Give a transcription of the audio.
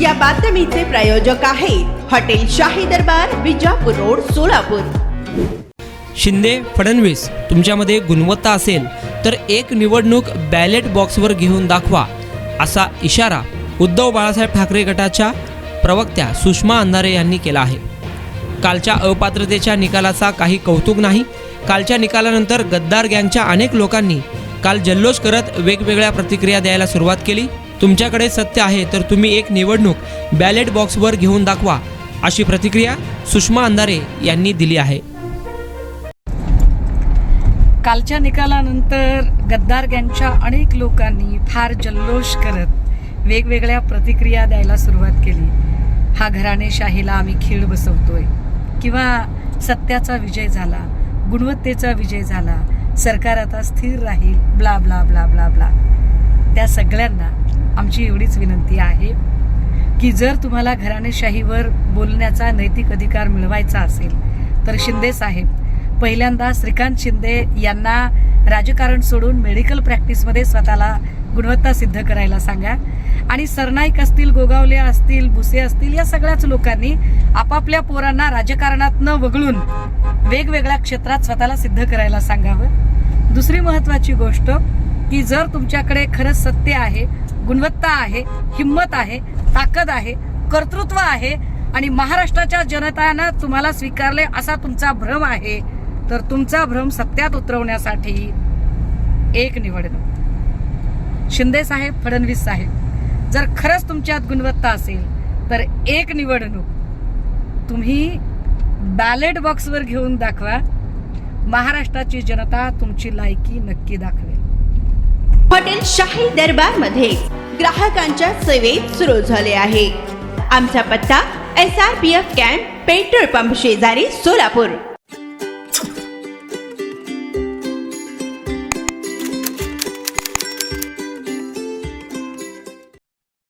या बातमीचे प्रायोजक आहे हॉटेल शाही दरबार विजापूर रोड सोलापूर. शिंदे फडणवीस तुमच्यामध्ये गुणवत्ता असेल तर एक निवडणूक बॅलेट बॉक्सवर घेऊन दाखवा असा इशारा उद्धव बाळासाहेब ठाकरे गटाच्या प्रवक्त्या सुषमा अंधारे यांनी केला आहे. कालच्या अपात्रतेच्या निकालाचा काही कौतुक नाही कालच्या निकालानंतर गद्दार गँगच्या अनेक लोकांनी काल जल्लोष करत वेगवेगळ्या प्रतिक्रिया द्यायला सुरुवात केली तुमच्याकडे सत्य आहे तर तुम्ही एक निवडणूक बॅलेट बॉक्सवर घेऊन दाखवा अशी प्रतिक्रिया सुषमा अंधारे यांनी दिली आहे. कालच्या निकालानंतर गद्दार गँगच्या अनेक लोकांनी फार जल्लोष करत वेगवेगळ्या प्रतिक्रिया द्यायला सुरुवात केली. हा घराणेशाहीला आम्ही खीळ बसवतोय. किंवा सत्याचा विजय झाला गुणवत्तेचा विजय झाला सरकार आता स्थिर राहील blah blah blah blah blah. त्या सगळ्यांना आमची एवढीच विनंती आहे की जर तुम्हाला घराणेशाहीवर बोलण्याचा नैतिक अधिकार मिळवायचा असेल तर शिंदे साहेब पहिल्यांदा श्रीकांत शिंदे यांना राजकारण सोडून मेडिकल प्रॅक्टिसमध्ये स्वतःला गुणवत्ता सिद्ध करायला सांगा. आणि सरनाईक असतील गोगावले असतील भुसे असतील या सगळ्याच लोकांनी आपापल्या पोरांना राजकारणात न वगळून वेगवेगळ्या क्षेत्रात स्वतःला सिद्ध करायला सांगावं. दुसरी महत्वाची गोष्ट की जर तुमच्याकडे खरंच सत्य आहे गुणवत्ता आहे हिंमत आहे ताकद आहे कर्तृत्व आहे आणि महाराष्ट्राच्या जनतानं तुम्हाला स्वीकारले असा तुमचा भ्रम आहे तर तुमचा भ्रम सत्यात उतरवण्यासाठी एक निवडणूक. शिंदे साहेब फडणवीस साहेब जर खरंच तुमच्यात गुणवत्ता असेल तर एक निवडणूक तुम्ही बॅलेट बॉक्सवर घेऊन दाखवा. महाराष्ट्राची जनता तुमची लायकी नक्की दाखवेल. हॉटेल शाही दरबारमध्ये ग्राहकांच्या सेवेत सुरू झाले आहे. आमचा पत्ता S R P F camp petrol pump शेजारी सोलापूर.